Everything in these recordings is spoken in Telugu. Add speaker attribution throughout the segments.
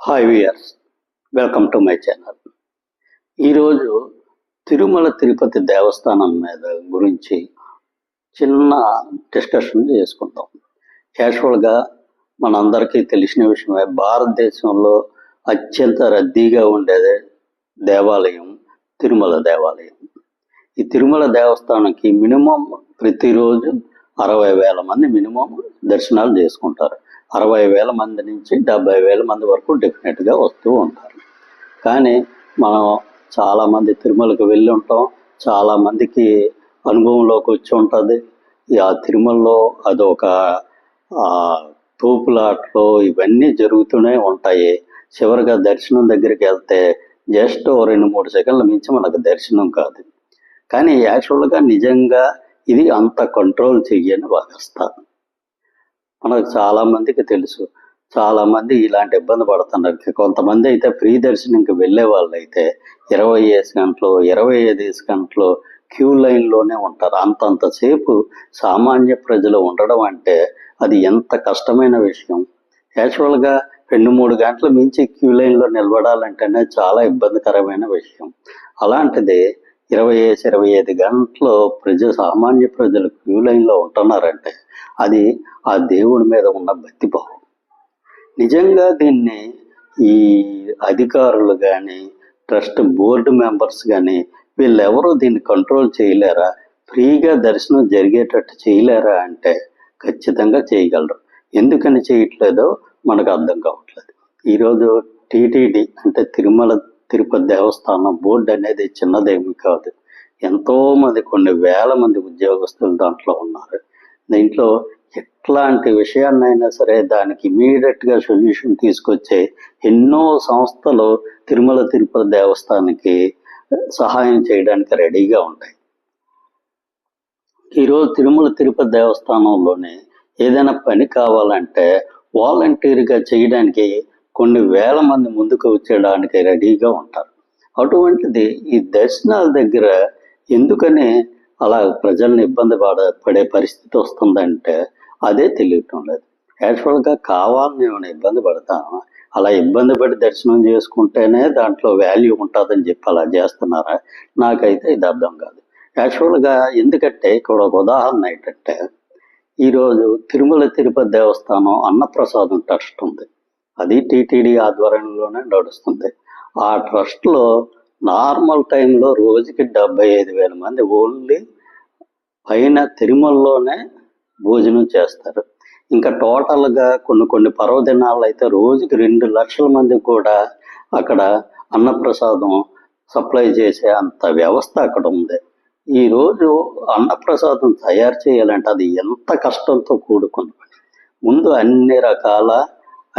Speaker 1: Hi viewers welcome to my channel ఈరోజు తిరుమల తిరుపతి దేవస్థానం మీద గురించి చిన్న డిస్కషన్ చేసుకుందాం. క్యాజువల్గా మనందరికీ తెలిసిన విషయమే భారతదేశంలో అత్యంత రద్దీగా ఉండేది దేవాలయం తిరుమల దేవాలయం. ఈ తిరుమల దేవస్థానంకి మినిమం ప్రతిరోజు అరవై వేల మంది మినిమం దర్శనాలు చేసుకుంటారు. అరవై వేల మంది నుంచి డెబ్బై వేల మంది వరకు డెఫినెట్గా వస్తూ ఉంటారు. కానీ మనం చాలామంది తిరుమలకు వెళ్ళి ఉంటాం. చాలామందికి అనుభవంలోకి వచ్చి ఉంటుంది. ఆ తిరుమలలో అదొక తూపులాట్లు తోపులాటలు ఇవన్నీ జరుగుతూనే ఉంటాయి. చివరిగా దర్శనం దగ్గరికి వెళ్తే జస్ట్ ఓ రెండు మూడు సెకండ్ల మించి మనకు దర్శనం కాదు. కానీ యాక్చువల్గా నిజంగా ఇది అంత కంట్రోల్ చెయ్యని భావిస్తాను మనకు చాలా మందికి తెలుసు. చాలా మంది ఇలాంటి ఇబ్బంది పడుతున్నారు. కొంతమంది అయితే ఫ్రీ దర్శనంకి వెళ్ళే వాళ్ళు అయితే ఇరవై ఐదు గంటలు ఇరవై ఐదు గంటలు క్యూ లైన్లోనే ఉంటారు. అంతంతసేపు సామాన్య ప్రజలు ఉండడం అంటే అది ఎంత కష్టమైన విషయం. యాక్చువల్గా రెండు మూడు గంటల మించి క్యూ లైన్లో నిలబడాలంటేనే చాలా ఇబ్బందికరమైన విషయం. అలాంటిది ఇరవై ఐదు ఇరవై ఐదు గంటలు ప్రజ సామాన్య ప్రజలు క్యూ లైన్లో ఉంటున్నారంటే అది ఆ దేవుడి మీద ఉన్న భక్తిభావం. నిజంగా దీన్ని ఈ అధికారులు కానీ ట్రస్ట్ బోర్డు మెంబర్స్ కానీ వీళ్ళెవరూ దీన్ని కంట్రోల్ చేయలేరా? ఫ్రీగా దర్శనం జరిగేటట్టు చేయలేరా అంటే ఖచ్చితంగా చేయగలరు. ఎందుకని చేయట్లేదో మనకు అర్థం కావట్లేదు. ఈరోజు టీటీడీ అంటే తిరుమల తిరుపతి దేవస్థానం బోర్డు అనేది చిన్నదేమి కాదు. ఎంతో మంది కొన్ని వేల మంది ఉద్యోగస్తులు దాంట్లో ఉన్నారు. దీంట్లో ఎట్లాంటి విషయాన్నైనా సరే దానికి ఇమీడియట్గా సొల్యూషన్ తీసుకొచ్చే ఎన్నో సంస్థలు తిరుమల తిరుపతి దేవస్థానానికి సహాయం చేయడానికి రెడీగా ఉంటాయి. ఈరోజు తిరుమల తిరుపతి దేవస్థానంలోనే ఏదైనా పని కావాలంటే వాలంటీర్గా చేయడానికి కొన్ని వేల మంది ముందుకు వచ్చేయడానికి రెడీగా ఉంటారు. అటువంటిది ఈ దర్శనాల దగ్గర ఎందుకని అలా ప్రజల్ని ఇబ్బంది పడ పడే పరిస్థితి వస్తుందంటే అదే తెలియటం లేదు. యాక్చువల్గా కావాలని ఏమైనా ఇబ్బంది పడతామా అలా ఇబ్బంది పడి దర్శనం చేసుకుంటేనే దాంట్లో వాల్యూ ఉంటుందని చెప్పి అలా చేస్తున్నారా? నాకైతే ఇది అర్థం కాదు. యాక్చువల్గా ఎందుకంటే ఇక్కడ ఒక ఉదాహరణ ఏంటంటే ఈరోజు తిరుమల తిరుపతి దేవస్థానం అన్నప్రసాదం ట్రస్ట్ ఉంది. అది టీటీడీ ఆధ్వర్యంలోనే నడుస్తుంది. ఆ ట్రస్ట్లో నార్మల్ టైంలో రోజుకి డెబ్బై ఐదు వేల మంది ఓన్లీ పైన తిరుమలలోనే భోజనం చేస్తారు. ఇంకా టోటల్గా కొన్ని కొన్ని పర్వదినాలు అయితే రోజుకి రెండు లక్షల మంది కూడా అక్కడ అన్నప్రసాదం సప్లై చేసే అంత వ్యవస్థ అక్కడ ఉంది. ఈ రోజు అన్నప్రసాదం తయారు చేయాలంటే అది ఎంత కష్టంతో కూడుకున్న పని ముందు అన్ని రకాల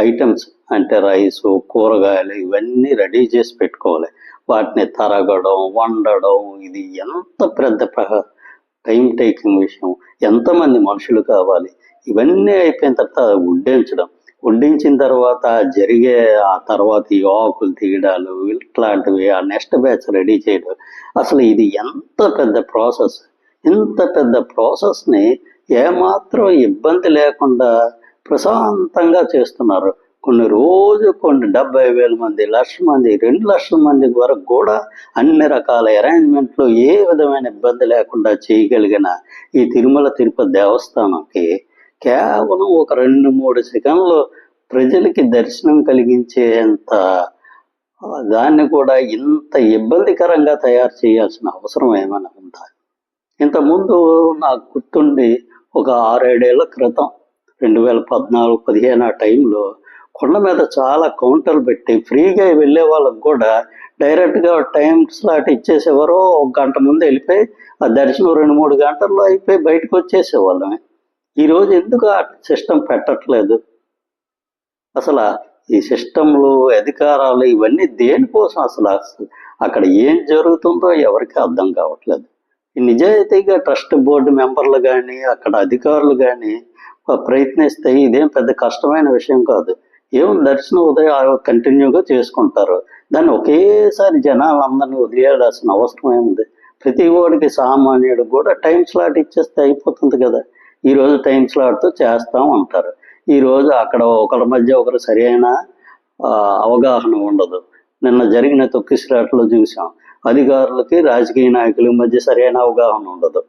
Speaker 1: ఐటమ్స్ అంటే రైస్ కూరగాయలు ఇవన్నీ రెడీ చేసి పెట్టుకోవాలి. వాటిని తరగడం వండడం ఇది ఎంత పెద్ద టైం టేకింగ్ విషయం. ఎంతమంది మనుషులు కావాలి? ఇవన్నీ అయిపోయిన తర్వాత వడ్డించడం. వడ్డించిన తర్వాత జరిగే ఆ తర్వాత ఈ ఆకులు తీయడాలు ఇట్లాంటివి ఆ నెక్స్ట్ బ్యాచ్ రెడీ చేయడం. అసలు ఇది ఎంత పెద్ద ప్రాసెస్? ఇంత పెద్ద ప్రాసెస్ని ఏమాత్రం ఇబ్బంది లేకుండా ప్రశాంతంగా చేస్తున్నారు. కొన్ని రోజు కొన్ని డెబ్బై వేల మంది లక్ష మంది రెండు లక్షల మంది వరకు కూడా అన్ని రకాల అరేంజ్మెంట్లు ఏ విధమైన ఇబ్బంది లేకుండా చేయగలిగిన ఈ తిరుమల తిరుపతి దేవస్థానంకి కేవలం ఒక రెండు మూడు సెకండ్లు ప్రజలకి దర్శనం కలిగించేంత దాన్ని కూడా ఇంత ఇబ్బందికరంగా తయారు చేయాల్సిన అవసరం ఏమైనా ఉందా? ఇంతకుముందు నాకు గుర్తుండి ఒక ఆరేడేళ్ళ క్రితం రెండు వేల పద్నాలుగు పదిహేను ఆ టైంలో కొండ మీద చాలా కౌంటర్లు పెట్టి ఫ్రీగా వెళ్ళే వాళ్ళకు కూడా డైరెక్ట్గా టైం స్లాట్ ఇచ్చేసేవారు. ఒక గంట ముందు వెళ్ళిపోయి ఆ దర్శనం రెండు మూడు గంటల్లో అయిపోయి బయటకు వచ్చేసేవాళ్ళమే. ఈరోజు ఎందుకు ఆ సిస్టమ్ పెట్టట్లేదు? అసలు ఈ సిస్టంలు అధికారాలు ఇవన్నీ దేనికోసం అసలు అసలు అక్కడ ఏం జరుగుతుందో ఎవరికి అర్థం కావట్లేదు. నిజాయితీగా ట్రస్ట్ బోర్డు మెంబర్లు కానీ అక్కడ అధికారులు కానీ ప్రయత్నిస్తే ఇదేం పెద్ద కష్టమైన విషయం కాదు. ఏం దర్శనం ఉదయం కంటిన్యూగా చేసుకుంటారు. దాన్ని ఒకేసారి జనాలందరినీ వదిలేయాల్సిన అవసరం ఏముంది? ప్రతి వాడికి సామాన్యుడు కూడా టైం స్లాట్ ఇచ్చేస్తే అయిపోతుంది కదా. ఈ రోజు టైం స్లాట్తో చేస్తాం అంటారు. ఈరోజు అక్కడ ఒకరి మధ్య ఒకరు సరైన అవగాహన ఉండదు. నిన్న జరిగిన తొక్కిసిరాట్లో చూసాం. అధికారులకి రాజకీయ నాయకుల మధ్య సరైన అవగాహన ఉండదు.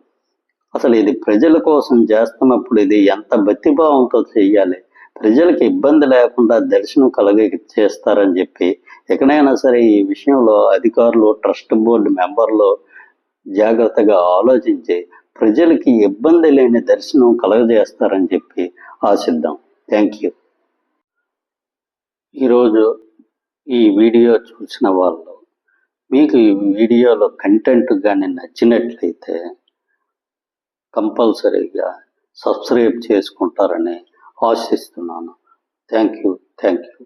Speaker 1: అసలు ఇది ప్రజల కోసం చేస్తున్నప్పుడు ఇది ఎంత భక్తిభావంతో చేయాలి? ప్రజలకు ఇబ్బంది లేకుండా దర్శనం కలగ చేస్తారని చెప్పి ఎక్కడైనా సరే ఈ విషయంలో అధికారులు ట్రస్ట్ బోర్డు మెంబర్లు జాగ్రత్తగా ఆలోచించి ప్రజలకి ఇబ్బంది లేని దర్శనం కలగజేస్తారని చెప్పి ఆశిద్దాం. Thank you. ఈరోజు ఈ వీడియో చూసిన వాళ్ళు మీకు ఈ వీడియోలో కంటెంట్ కానీ నచ్చినట్లయితే కంపల్సరీగా సబ్స్క్రైబ్ చేసుకుంటారని ఆశిస్తున్నాను. Thank you thank you.